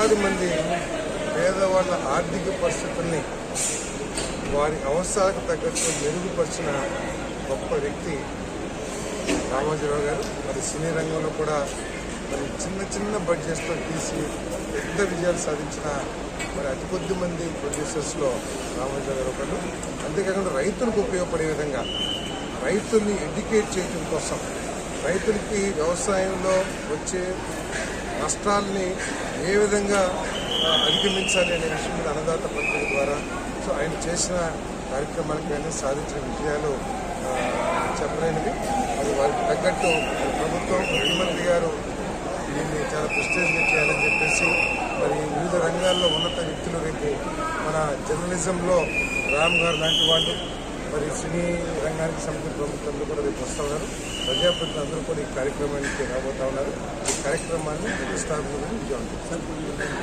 వేలాది మంది పేదవాళ్ళ ఆర్థిక పరిస్థితుల్ని వారి అవసరాలకు తగ్గట్టు మెరుగుపరిచిన గొప్ప వ్యక్తి రామోజీరావు గారు. మరి సినీ రంగంలో కూడా మరి చిన్న చిన్న బడ్జెట్స్తో తీసి పెద్ద విజయాలు సాధించిన మరి అతి కొద్ది మంది ప్రొడ్యూసర్స్లో రామోజీరావు గారు ఒకరు అంతేకాకుండా రైతులకు ఉపయోగపడే విధంగా రైతుల్ని ఎడ్యుకేట్ చేయడం కోసం రైతులకి వ్యవసాయంలో వచ్చే నష్టాల్ని ఏ విధంగా అధిగమించాలి అనే విషయం మీద అన్నదాత పత్రిక ద్వారా సో ఆయన చేసిన కార్యక్రమానికి ఆయన సాధించిన విజయాలు చెప్పలేనివి. అది వారికి తగ్గట్టు ప్రభుత్వం ముఖ్యమంత్రి గారు దీన్ని చాలా ప్రెస్టేజ్గా చేయాలని చెప్పేసి మరి వివిధ రంగాల్లో ఉన్నత వ్యక్తులు రేపు మన జర్నలిజంలో రామ్ గారు లాంటి వాళ్ళు మరి సినీ రంగానికి సంబంధించిన ప్రభుత్వంలో కూడా రేపు వస్తూ ఉన్నారు. ప్రజాప్రతినిధులు అందరూ కూడా ఈ కార్యక్రమానికి రాబోతా ఉన్నారు. ఈ కార్యక్రమాన్ని ప్రతిష్టాపన విజయవంతం